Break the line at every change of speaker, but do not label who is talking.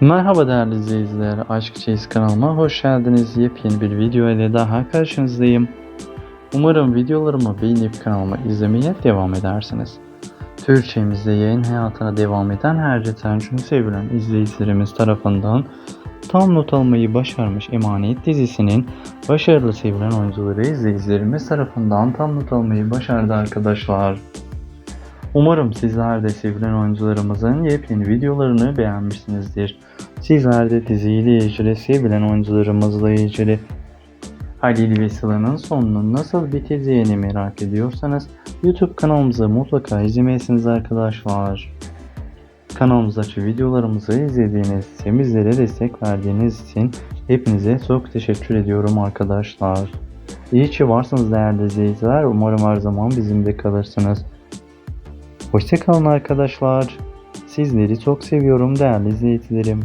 Merhaba değerli izleyiciler, Aşk Çeyiz kanalıma hoş geldiniz. Yepyeni bir video ile daha karşınızdayım. Umarım videolarımı beğenip kanalıma izlemeye devam edersiniz. Türkçemizde yayın hayatına devam eden her retençün sevilen izleyicilerimiz tarafından tam not almayı başarmış Emanet dizisinin başarılı sevilen oyuncuları izleyicilerimiz tarafından tam not almayı başardı arkadaşlar. Umarım sizler de sevilen oyuncularımızın yepyeni videolarını beğenmişsinizdir. Sizler de diziyle ilgili sevilen oyuncularımızla ilgili Halil ve Sıla'nın sonunun nasıl biteceğini merak ediyorsanız YouTube kanalımızı mutlaka izlemelisiniz arkadaşlar. Kanalımızdaki videolarımızı izlediğiniz için bizlere destek verdiğiniz için hepinize çok teşekkür ediyorum arkadaşlar. İyi ki varsınız değerli izleyiciler. Umarım her zaman bizimle kalırsınız. Hoşçakalın arkadaşlar. Sizleri çok seviyorum değerli izleyicilerim.